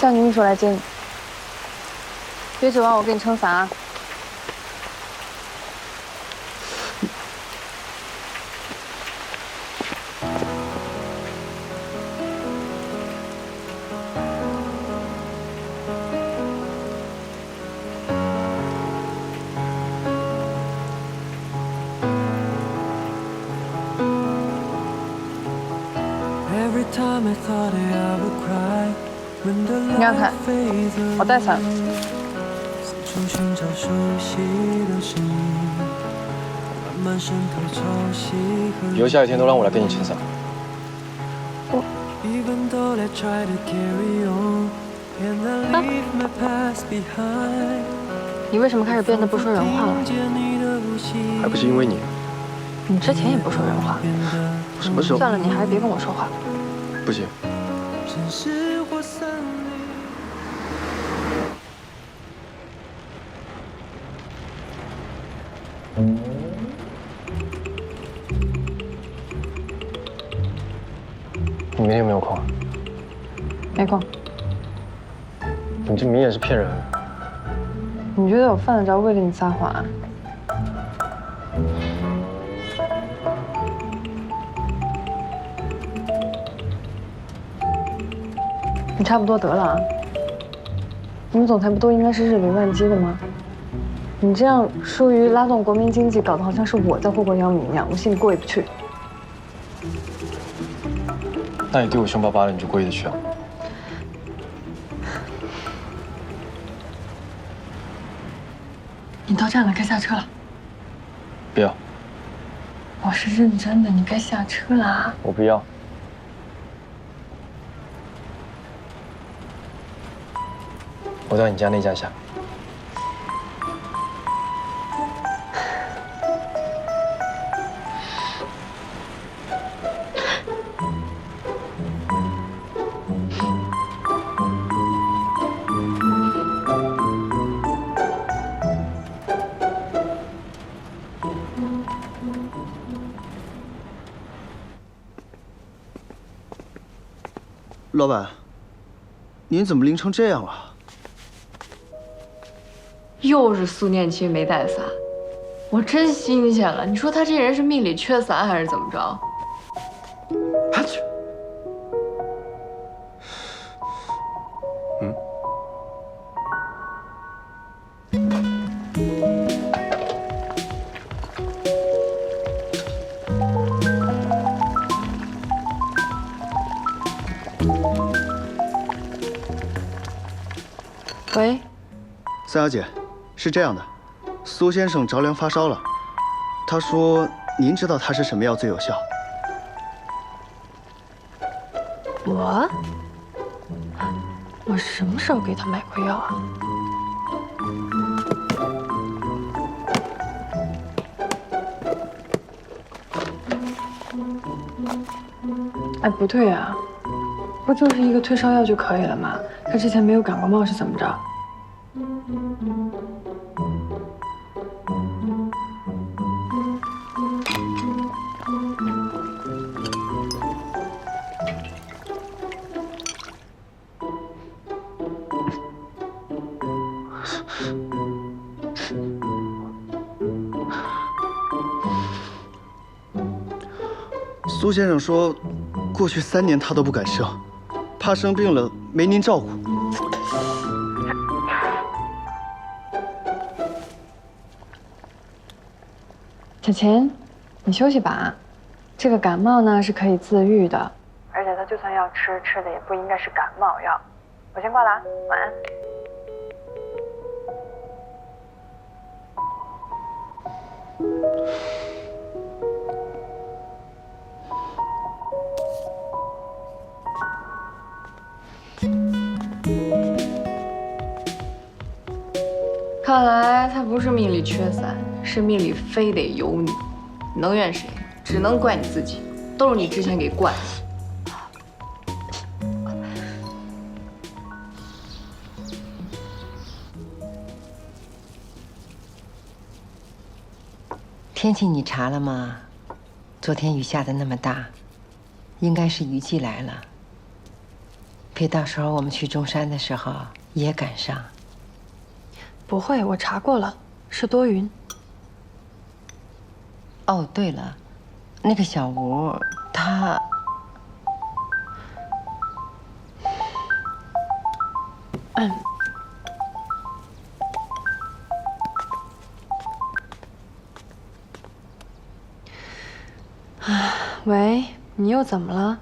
叫你秘书来接你。别指望我给你撑伞啊！你让开，我带伞。以后下雨天都让我来给你撑伞。你为什么开始变得不说人话了？还不是因为你？你之前也不说人话。什么时候？算了，你还是别跟我说话。不行。你明天有没有空？没空。你这明显是骗人。你觉得我犯得着为了你撒谎？啊你差不多得了啊！你们总裁不都应该是日理万机的吗？你这样疏于拉动国民经济，搞得好像是我在祸国殃民一样，我心里过意不去。那你对我凶巴巴的，你就过意得去啊？你到站了，该下车了。不要。我是认真的，你该下车了。我不要。我到你家那家下。老板，您怎么淋成这样了？又是苏念青没带伞，我真新鲜了。你说他这人是命里缺伞还是怎么着？喂，三小姐，是这样的，苏先生着凉发烧了，他说您知道他是什么药最有效？我？我什么时候给他买过药啊？哎，不对啊，不就是一个退烧药就可以了吗？他之前没有感过冒是怎么着？苏先生说，过去三年他都不敢生，怕生病了没您照顾。小琴，你休息吧。这个感冒呢是可以自愈的，而且他就算要吃，吃的也不应该是感冒药。我先挂了，晚安。看来他不是命里缺伞，是命里非得有你。能怨谁？只能怪你自己，都是你之前给惯的。天气你查了吗？昨天雨下的那么大，应该是雨季来了。别到时候我们去中山的时候也赶上。不会，我查过了，是多云。哦，对了，那个小吴他。嗯。啊，喂，你又怎么了？